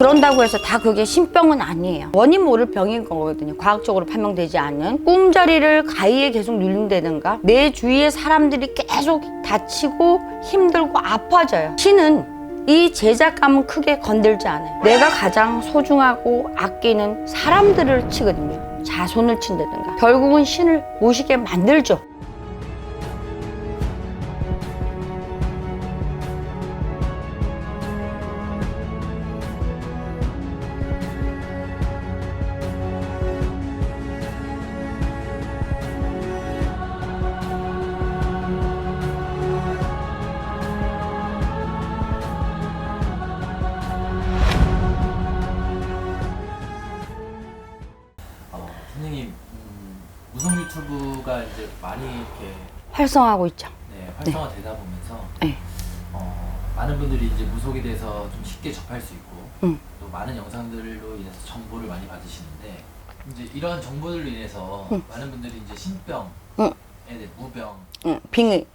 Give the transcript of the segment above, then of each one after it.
그런다고 해서 다 그게 신병은 아니에요. 원인 모를 병인 거거든요. 과학적으로 판명되지 않은 꿈자리를 가위에 계속 눌린다든가 내 주위의 사람들이 계속 다치고 힘들고 아파져요. 신은 이 제작감은 크게 건들지 않아요. 내가 가장 소중하고 아끼는 사람들을 치거든요. 자손을 친다든가 결국은 신을 모시게 만들죠. 이제 많이 이렇게 활성화하고 있죠. 네, 활성화되다 보면서 네. 어, 많은 분들이 이제 무속에 대해서 좀 쉽게 접할 수 있고 음. 또 많은 영상들로 인해서 정보를 많이 받으시는데 이제 이러한 정보들로 인해서 음. 많은 분들이 이제 신병, 음. 네, 무병, 응, 빙의.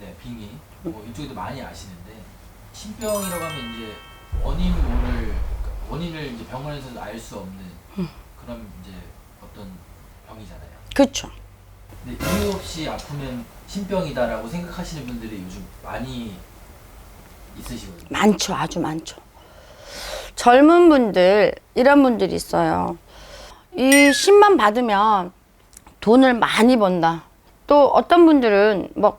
네, 빙의 뭐 이쪽에도 많이 아시는데 신병이라고 하면 이제 원인 모를 원인을 이제 병원에서 알수 없는 음. 그런 이제 어떤 병이잖아요. 그렇죠. 근데 이유 없이 아프면 신병이다라고 생각하시는 분들이 요즘 많이 있으시거든요. 많죠. 아주 많죠. 젊은 분들, 이런 분들이 있어요. 이 신만 받으면 돈을 많이 번다. 또 어떤 분들은 뭐,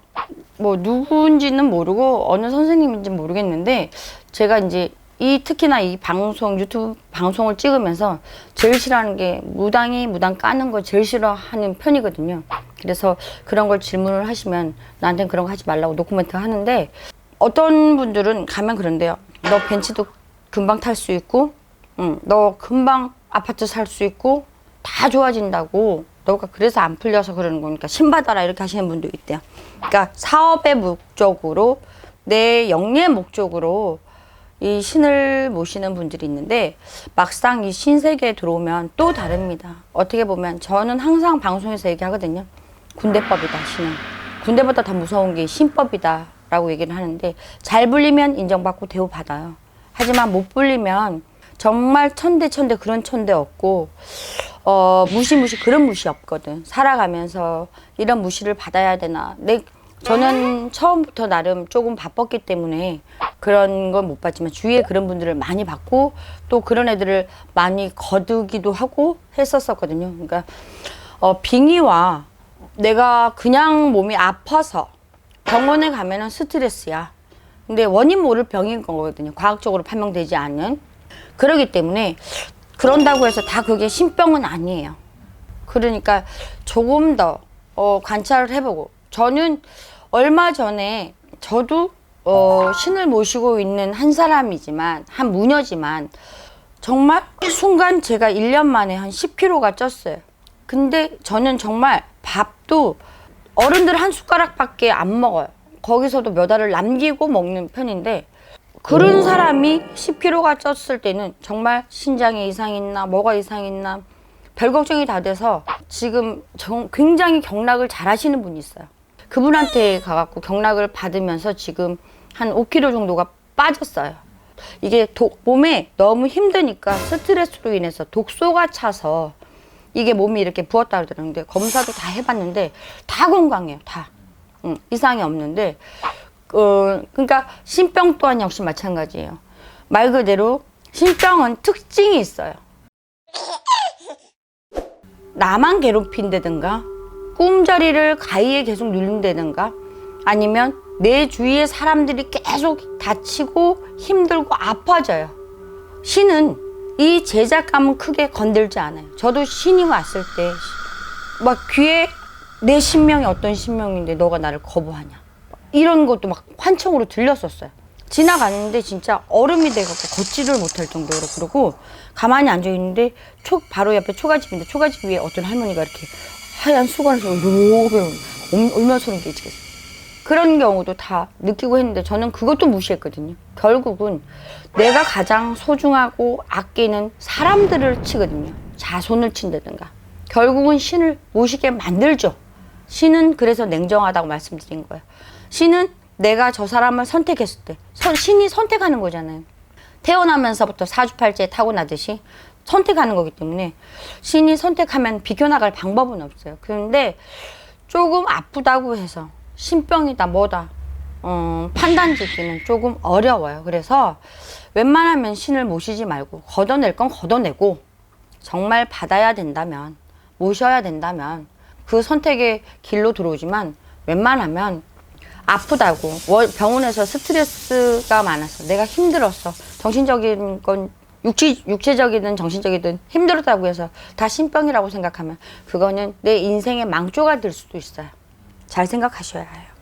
뭐 누구인지는 모르고 어느 선생님인지 모르겠는데 제가 이제 이 특히나 이 방송 유튜브 방송을 찍으면서 제일 싫어하는 게 무당이 무당 까는 거 제일 싫어하는 편이거든요. 그래서 그런 걸 질문을 하시면 나한테는 그런 거 하지 말라고 노코멘트 하는데 어떤 분들은 가면 그런데요. 너 벤츠도 금방 탈 수 있고, 응, 너 금방 아파트 살 수 있고, 다 좋아진다고. 너가 그래서 안 풀려서 그러는 거니까 신 받아라 이렇게 하시는 분도 있대요. 그러니까 사업의 목적으로 내 영리의 목적으로 이 신을 모시는 분들이 있는데 막상 이 신세계에 들어오면 또 다릅니다. 어떻게 보면 저는 항상 방송에서 얘기하거든요. 군대법이다 신은. 군대보다 더 무서운 게 신법이다 라고 얘기를 하는데 잘 불리면 인정받고 대우받아요. 하지만 못 불리면 정말 천대 천대 그런 천대 없고 어 무시무시 그런 무시 없거든. 살아가면서 이런 무시를 받아야 되나. 내 저는 처음부터 나름 조금 바빴기 때문에 그런 건 못 봤지만 주위에 그런 분들을 많이 봤고 또 그런 애들을 많이 거두기도 하고 했었었거든요. 그러니까 어 빙의와 내가 그냥 몸이 아파서 병원에 가면은 스트레스야. 근데 원인 모를 병인 거거든요. 과학적으로 판명되지 않은. 그러기 때문에 그런다고 해서 다 그게 신병은 아니에요. 그러니까 조금 더 어, 관찰을 해보고 저는 얼마 전에 저도 어, 신을 모시고 있는 한 사람이지만 한 무녀지만 정말 순간 제가 1년 만에 한 10kg가 쪘어요. 근데 저는 정말 밥도 어른들 한 숟가락밖에 안 먹어요. 거기서도 몇 알을 남기고 먹는 편인데 그런 사람이 10kg가 쪘을 때는 정말 신장에 이상 있나 뭐가 이상 있나 별 걱정이 다 돼서 지금 정- 굉장히 경락을 잘 하시는 분이 있어요. 그분한테 가갖고 경락을 받으면서 지금 한 5kg 정도가 빠졌어요. 이게 독- 몸에 너무 힘드니까 스트레스로 인해서 독소가 차서 이게 몸이 이렇게 부었다 그러는데 검사도 다 해봤는데 다 건강해요. 다 응, 이상이 없는데 어, 그러니까 신병 또한 역시 마찬가지예요. 말 그대로 신병은 특징이 있어요. 나만 괴롭힌다든가 꿈자리를 가위에 계속 눌린다든가 아니면 내 주위의 사람들이 계속 다치고 힘들고 아파져요. 신은 이 제작감은 크게 건들지 않아요. 저도 신이 왔을 때 막 귀에 내 신명이 어떤 신명인데 너가 나를 거부하냐. 이런 것도 막 환청으로 들렸었어요. 지나가는데 진짜 얼음이 돼갖고 걷지를 못할 정도로 그러고 가만히 앉아 있는데 초 바로 옆에 초가집인데 초가집 위에 어떤 할머니가 이렇게 하얀 수건을 쓰고 로베 울면 소름 끼치겠어요. 그런 경우도 다 느끼고 했는데 저는 그것도 무시했거든요. 결국은 내가 가장 소중하고 아끼는 사람들을 치거든요. 자손을 친다든가. 결국은 신을 모시게 만들죠. 신은 그래서 냉정하다고 말씀드린 거예요. 신은 내가 저 사람을 선택했을 때 선- 신이 선택하는 거잖아요. 태어나면서부터 사주팔자에 타고나듯이 선택하는 거기 때문에 신이 선택하면 비켜나갈 방법은 없어요. 그런데 조금 아프다고 해서 신병이다 뭐다. 어, 판단 짓기는 조금 어려워요. 그래서 웬만하면 신을 모시지 말고 걷어낼 건 걷어내고 정말 받아야 된다면 모셔야 된다면 그 선택의 길로 들어오지만 웬만하면 아프다고. 월- 병원에서 스트레스가 많아서 내가 힘들었어 정신적인 건 육체, 육체적이든 정신적이든 힘들었다고 해서 다 신병이라고 생각하면 그거는 내 인생의 망조가 될 수도 있어요 잘 생각하셔야 해요